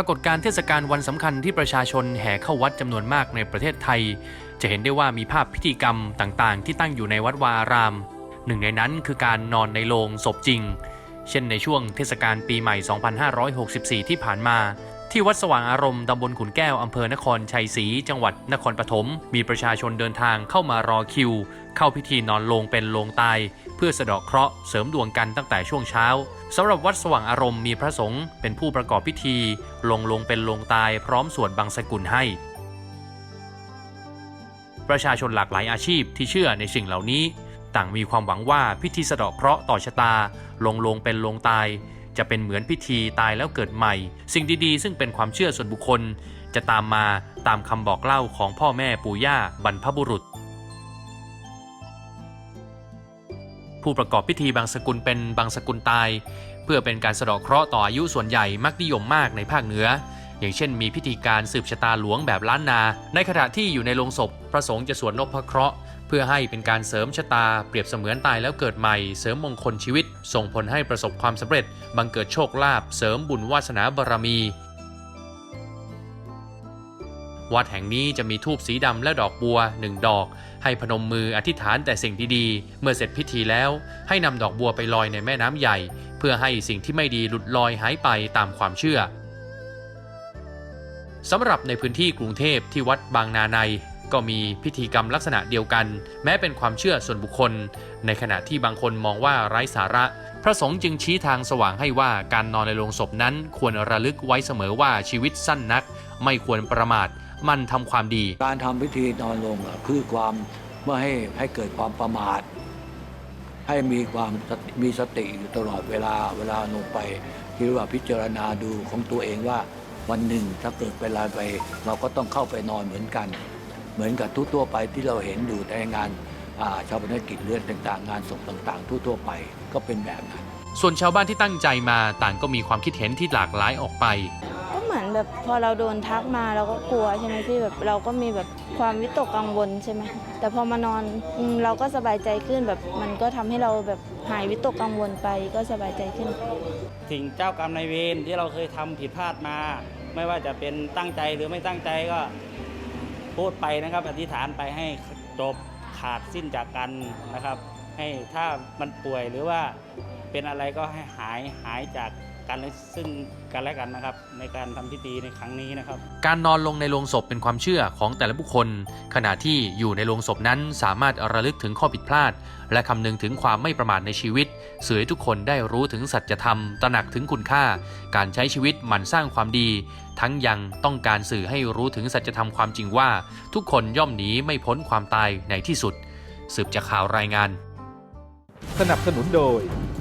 ปรากฏการเทศกาลวันสำคัญที่ประชาชนแห่เข้าวัดจำนวนมากในประเทศไทย จะเห็นได้ว่ามีภาพพิธีกรรมต่างๆ ที่ตั้งอยู่ในวัดวาอาราม หนึ่งในนั้นคือการนอนในโลงศพจริง เช่นในช่วงเทศกาลปีใหม่ 2564 ที่ผ่านมา ที่วัดสว่างอารมณ์ตำบลขุนแก้วอำเภอนครชัยศรีจังหวัดนครปฐมมีประชาชนเดินทางเข้ามารอคิว เข้าพิธีนอนลงเป็นลงตาย เพื่อสะเดาะเคราะห์เสริมดวงกันตั้งแต่ช่วงเช้าสำหรับวัดสว่างอารมณ์มีพระสงฆ์เป็นผู้ประกอบพิธี ลงลงเป็นลงตายพร้อมสวดบังสกุลให้ประชาชนหลากหลายอาชีพที่เชื่อในสิ่งเหล่านี้ ต่างมีความหวังว่าพิธีสะเดาะเคราะห์ต่อชะตา ลงลงเป็นลงตาย จะเป็นเหมือนพิธีตายแล้วเกิดใหม่ สิ่งดีๆ ซึ่งเป็นความเชื่อส่วนบุคคล จะตามมาตามคำบอกเล่าของพ่อแม่ปู่ย่าบรรพบุรุษ ผู้ประกอบพิธีบางสกุลเป็นบางสกุลตาย เพื่อเป็นการสะเดาะเคราะห์ต่ออายุส่วนใหญ่มักนิยมมากในภาคเหนือ อย่างเช่น มีพิธีการสืบชะตาหลวงแบบล้านนา ในขณะที่อยู่ในโรงศพพระสงฆ์จะสวดนพเคราะห์ เพื่อให้เป็นการเสริมชะตาเปรียบเสมือนตายแล้วเกิดใหม่เสริมมงคลชีวิต ส่งผลให้ประสบความสำเร็จ บังเกิดโชคลาภเสริมบุญวาสนาบารมี วัดแห่งนี้จะมีทูบสีดำและดอกบัวหนึ่งดอก ให้พนมมืออธิษฐานแต่สิ่งดีๆ เมื่อเสร็จพิธีแล้ว ให้นำดอกบัวไปลอยในแม่น้ำใหญ่ เพื่อให้สิ่งที่ไม่ดีหลุดลอยหายไปตามความเชื่อสำหรับในพื้นที่กรุงเทพที่วัดบางนาใน ก็มีพิธีกรรมลักษณะเดียวกัน แม้เป็นความเชื่อส่วนบุคคล ในขณะที่บางคนมองว่าไร้สาระ พระสงฆ์จึงชี้ทางสว่างให้ว่าการนอนในโรงศพนั้น ควรระลึกไว้เสมอว่าชีวิตสั้นนัก ไม่ควรประมาทมันทำความดี การทำพิธีนอนลงคือความเมื่อให้ให้เกิดความประมาท ให้มีความมีสติอยู่ตลอดเวลาเวลาลงไปคิดว่าพิจารณาดูของตัวเองว่าวันหนึ่งถ้าเกิดเวลาไป เราก็ต้องเข้าไปนอนเหมือนกัน เหมือนกับทั่วๆไปที่เราเห็นอยู่ในงานอ่าชาวพนักกิจเลื่อนต่างๆ งานศพต่างๆ ทั่วๆไปก็เป็นแบบนั้น ส่วนชาวบ้านที่ตั้งใจมาต่างก็มีความคิดเห็นที่หลากหลายออกไป ก็เหมือนแบบพอเราโดนทักมาเราก็กลัวใช่ไหมพี่แบบเราก็มีแบบความวิตกกังวลใช่ไหมแต่พอมานอนอืมเราก็สบายใจขึ้นแบบมันก็ทำให้เราแบบหายวิตกกังวลไปก็สบายใจขึ้นสิ่งเจ้ากรรมนายเวรที่เราเคยทำผิดพลาดมา ไม่ว่าจะเป็นตั้งใจหรือไม่ตั้งใจก็ พูดไปนะครับ อธิษฐานไปให้จบขาดสิ้นจากกันนะครับ ให้ถ้ามันป่วยหรือว่าเป็นอะไรก็ให้หายหายจาก กันและซึ่งกันและกันนะครับ ในการทำพิธีในครั้งนี้นะครับ การนอนลงในโลงศพเป็นความเชื่อของแต่ละบุคคล ขณะที่อยู่ในโลงศพนั้นสามารถระลึกถึงข้อผิดพลาด และคำนึงถึงความไม่ประมาทในชีวิตสื่อให้ทุกคนได้รู้ถึงสัจธรรม ตระหนักถึงคุณค่า การใช้ชีวิตหมั่นสร้างความดี ทั้งยังต้องการสื่อให้รู้ถึงสัจธรรมความจริงว่า ทุกคนย่อมหนีไม่พ้นความตายในที่สุด สืบจากข่าวรายงาน สนับสนุนโดย